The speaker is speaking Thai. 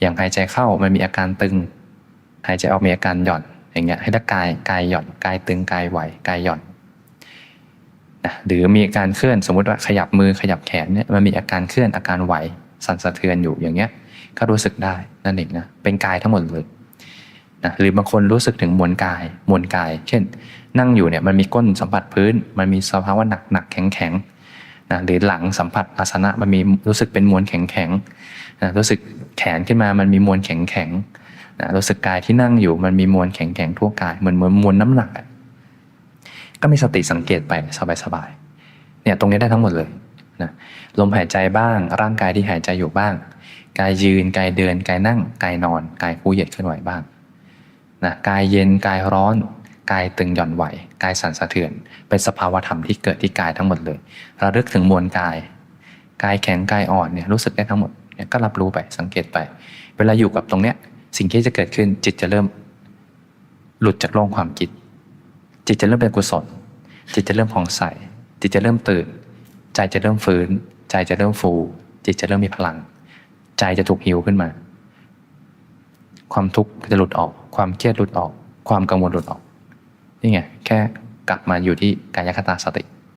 อย่างหายใจเข้ามันมีอาการตึง หายใจออกมีอาการหย่อน อย่างเงี้ยให้ถ้ากายกายหย่อนกายตึงกายไหวกายหย่อนนะหรือมีอาการเคลื่อนสมมุติว่าขยับมือขยับแขนเนี่ยมันมีอาการเคลื่อนอาการไหวสั่นสะเทือนอยู่อย่างเงี้ยก็รู้สึกได้นั่นเองนะเป็นกายทั้งหมดเลยนะหรือบางคนรู้สึกถึงมวลกายมวลกาย เช่น นั่งอยู่เนี่ยมันมีก้นสัมผัสพื้น มันมีสภาวะหนักหนักแข็งแข็ง นะหรือหลังสัมผัสอาสนะมันมีรู้สึกเป็นมวลแข็งแข็งๆนะรู้สึกแขนขึ้นมามันมีมวลแข็งแข็งๆนะรู้สึกกายที่นั่งอยู่มันมีมวลแข็งแข็งๆทั่วกายเหมือนเหมือนมวลน้ำหนัก ก็มีสติสังเกตไปสบายๆเนี่ยตรงนี้ได้ทั้งหมดเลยนะลมหายใจบ้าง ร่างกายที่หายใจอยู่บ้าง กายยืนกายเดินกายนั่ง กายนอน กายคู่เหยียดเคลื่อนไหวบ้างนะกายเย็นกายร้อน กายตึงหย่อนไหว กายสั่นสะเทือน เป็นสภาวะธรรมที่เกิดที่กายทั้งหมดเลยระลึกถึงมวลกาย กายแข็งกายอ่อนเนี่ยรู้สึกได้ทั้งหมดเนี่ยก็รับรู้ไปสังเกตไป เวลาอยู่กับตรงเนี้ยสิ่งที่จะเกิดขึ้นจิตจะเริ่ม หลุดจากโลกความคิด จิตจะเริ่มเป็นกุศล จิตจะเริ่มผ่องใส จิตจะเริ่มตื่น ใจจะเริ่มฟื้น ใจจะเริ่มฟู จิตจะเริ่มมีพลัง ใจจะถูกฮิวขึ้นมา ความทุกข์จะหลุดออก ความเครียดหลุดออก ความกังวลหลุดออก นี่ไงแค่กลับมาอยู่ที่กายคตาสติ